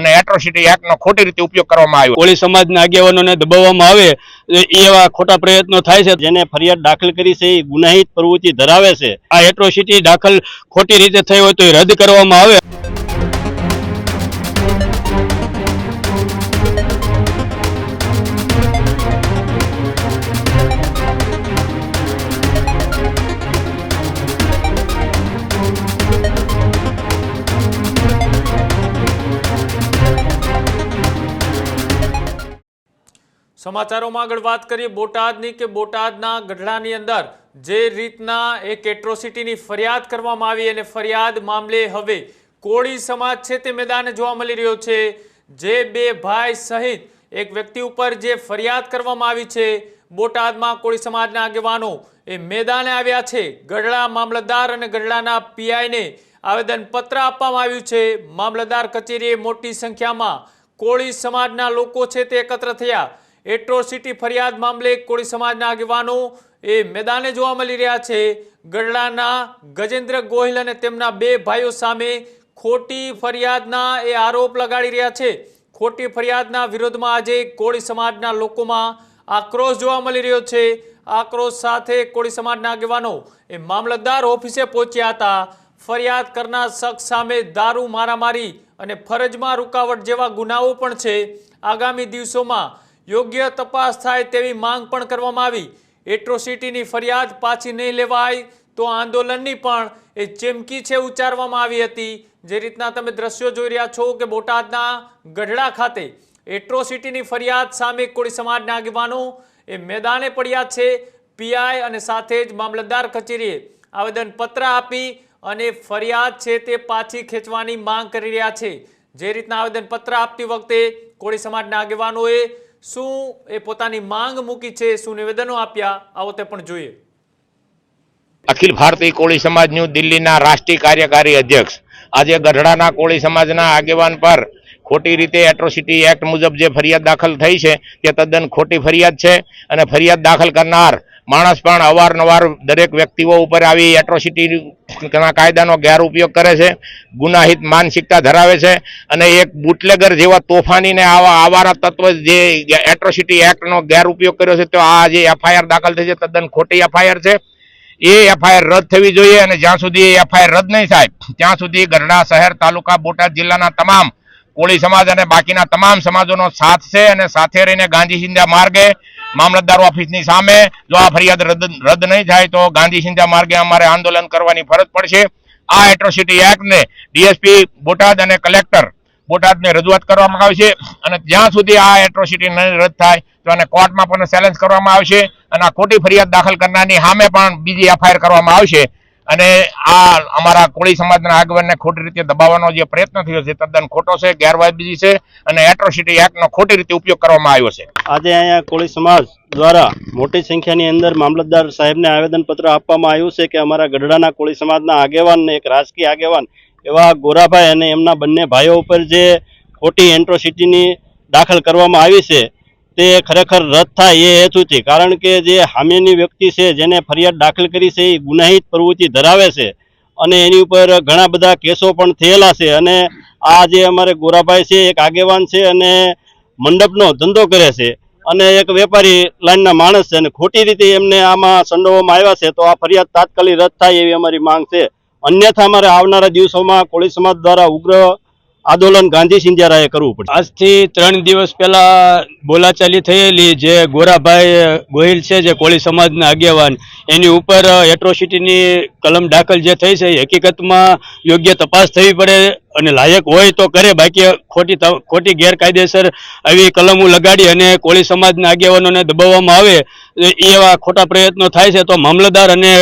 અને એટ્રોસિટી એક્ટનો ખોટી રીતે ઉપયોગ કરવામાં આવ્યો. કોળી સમાજના આગેવાનોને દબાવવામાં આવે એવા ખોટા પ્રયત્નો થાય છે, જેને ફરિયાદ દાખલ કરી છે, એ ગુનાહિત પ્રવૃત્તિ ધરાવે છે. આ એટ્રોસિટી દાખલ ખોટી રીતે થઈ હોય તો એ રદ કરવામાં આવે. સમાચારોમાં આગળ વાત કરીએ બોટાદની કે બોટાદના ગઢડાની અંદર જે રીતના એક એટ્રોસિટીની ફરિયાદ કરવામાં આવી અને ફરિયાદ મામલે હવે કોળી સમાજ છે તે મેદાને જોવા મળી રહ્યો છે. જે બે ભાઈ સહિત એક વ્યક્તિ ઉપર જે ફરિયાદ કરવામાં આવી છે બોટાદમાં કોળી સમાજના આગેવાનો, એ મેદાને આવ્યા છે. ગઢડા મામલતદાર અને ગઢડાના પીઆઈને આવેદનપત્ર આપવામાં આવ્યું છે. મામલતદાર કચેરીએ મોટી સંખ્યામાં કોળી સમાજના લોકો છે તે એકત્ર થયા. એટ્રોસિટી ફરિયાદ મામલે કોળી સમાજના આગેવાનો એ મેદાને જોવા મળી રહ્યા છે. ગઢડાના ગજેન્દ્ર ગોહિલ અને તેમના બે ભાઈઓ સામે ખોટી ફરિયાદના એ આરોપ લગાડી રહ્યા છે. ખોટી ફરિયાદના વિરોધમાં આજે કોળી સમાજના લોકોમાં આક્રોશ જોવા મળી રહ્યો છે. આક્રોશ સાથે કોળી સમાજના આગેવાનો એ મામલતદાર ઓફિસે પહોંચ્યા હતા. ફરિયાદ કરનાર શખ્સ સામે દારૂ મારામારી અને ફરજમાં રૂકાવટ જેવા ગુનાઓ પણ છે. આગામી દિવસોમાં યોગ્ય તપાસ થાય તેવી માંગ પણ કરવામાં આવી. એટ્રોસિટીની ફરિયાદ પાછી નહીં લેવાય તો આંદોલનની પણ એ ચીમકી છે ઉચ્ચારવામાં આવી હતી. જે રીતના તમે દ્રશ્યો જોઈ રહ્યા છો કે બોટાદના ગઢડા ખાતે એટ્રોસિટીની ફરિયાદ સામે કોળી સમાજના આગેવાનો એ મેદાને પડ્યા છે. પીઆઈ અને સાથે જ મામલતદાર કચેરીએ આવેદનપત્ર આપી અને ફરિયાદ છે તે પાછી ખેંચવાની માંગ કરી રહ્યા છે. જે રીતના આવેદનપત્ર આપતી વખતે કોળી સમાજના આગેવાનોએ શું એ પોતાની માંગ મૂકી છે, શું નિવેદનો આપ્યા આવો તે પણ જોઈએ. અખિલ ભારતીય કોળી સમાજનું દિલ્હીના રાષ્ટ્રીય કાર્યકારી અધ્યક્ષ. આજે ગઢડાના કોળી સમાજના આગેવાન પર ખોટી રીતે એટ્રોસિટી એક્ટ મુજબ જે ફરિયાદ દાખલ થઈ છે, તે તદ્દન ખોટી ફરિયાદ છે અને ફરિયાદ દાખલ કરનાર માણસ પણ અવારનવાર દરેક વ્યક્તિઓ ઉપર આવી એટ્રોસિટી કાયદાનો ગેરઉપયોગ કરે છે, ગુનાહિત માનસિકતા ધરાવે છે અને એક બુટલેગર જેવા તોફાનીને આવા આવારા તત્વ જે એટ્રોસિટી એક્ટનો ગેરઉપયોગ કર્યો છે, તો આ જે એફઆઈઆર દાખલ થઈ છે, તદ્દન ખોટી એફઆઈઆર છે. એ એફઆઈઆર રદ થવી જોઈએ અને જ્યાં સુધી એફઆઈઆર રદ નહીં થાય, ત્યાં સુધી ગઢડા શહેર, તાલુકા, બોટાદ જિલ્લાના તમામ કોળી સમાજ અને બાકીના તમામ સમાજોનો સાથ છે અને સાથે રહીને ગાંધી સિંધા માર્ગે મામલતદાર ઓફિસની સામે જો આ ફરિયાદ રદ રદ નહીં થાય તો ગાંધી સિંધા માર્ગે અમારે આંદોલન કરવાની ફરજ પડશે. આ એટ્રોસિટી એક્ટને ડીએસપી બોટાદ અને કલેક્ટર બોટાદને રજૂઆત કરવામાં આવશે અને જ્યાં સુધી આ એટ્રોસિટી નહીં રદ થાય તો આને કોર્ટમાં પણ ચેલેન્જ કરવામાં આવશે અને આ ખોટી ફરિયાદ દાખલ કરનારની સામે પણ બીજી એફઆઈઆર કરવામાં આવશે. અને આ અમારા કોળી સમાજના આગેવાનને ખોટી રીતે દબાવવાનો જે પ્રયત્ન થયો છે, તદ્દન ખોટો છે, ગેરવાજબી છે અને એટ્રોસિટી એક્ટનો ખોટી રીતે ઉપયોગ કરવામાં આવ્યો છે. આજે અહીંયા કોળી સમાજ દ્વારા મોટી સંખ્યાની અંદર મામલતદાર સાહેબને આવેદનપત્ર આપવામાં આવ્યું છે કે અમારા ગઢડાના કોળી સમાજના આગેવાનને એક રાજકીય આગેવાન એવા ગોરાભાઈ અને એમના બંને ભાઈઓ ઉપર જે ખોટી એન્ટ્રોસિટીની દાખલ કરવામાં આવી છે તે ખરેખર રદ થાય એ હેતુથી કારણ કે જે હામેની વ્યક્તિ છે, જેને ફરિયાદ દાખલ કરી છે, એ ગુનાહિત પ્રવૃત્તિ ધરાવે છે અને એની ઉપર ઘણા બધા કેસો પણ થયેલા છે અને આ જે અમારે ગોરાભાઈ છે, એક આગેવાન છે અને મંડપનો ધંધો કરે છે અને એક વેપારી લાઈનના માણસ છે અને ખોટી રીતે એમને આમાં સંડોવવામાં આવ્યા છે, તો આ ફરિયાદ તાત્કાલિક રદ થાય એવી અમારી માંગ છે. અન્યથા અમારે આવનારા દિવસોમાં કોળી સમાજ દ્વારા ઉગ્ર આંદોલન ગાંધી સિંધિયારાએ કરવું પડશે. આજથી ત્રણ દિવસ પહેલા બોલાચાલી થયેલી જે ગોરાભાઈ ગોહિલ છે, જે કોળી સમાજના આગેવાન, એની ઉપર એટ્રોસિટીની કલમ દાખલ જે થઈ છે, એ હકીકતમાં યોગ્ય તપાસ થવી પડે અને લાયક હોય તો કરે. બાકી ખોટી ખોટી ગેરકાયદેસર આવી કલમો લગાડી અને કોળી સમાજના આગેવાનોને દબાવવામાં આવે એવા ખોટા પ્રયત્નો થાય છે તો મામલતદાર અને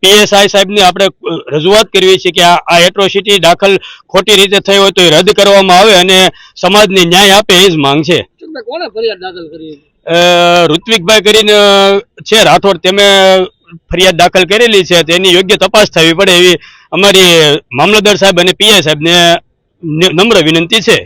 પીએસઆઈ સાહેબને આપણે રજૂઆત કરવી છે કે આ એટ્રોસિટી દાખલ ખોટી રીતે થઈ હોય તો એ રદ કરવામાં આવે અને સમાજને ન્યાય આપે એ જ માંગ છે. કોને ફરિયાદ દાખલ કરી ઋત્વિકભાઈ કરીને છે રાઠોડ તેમે ફરિયાદ દાખલ કરેલી છે તેની યોગ્ય તપાસ થવી પડે એવી અમારી મામલતદાર સાહેબ અને પીએ સાહેબને નમ્ર વિનંતી છે.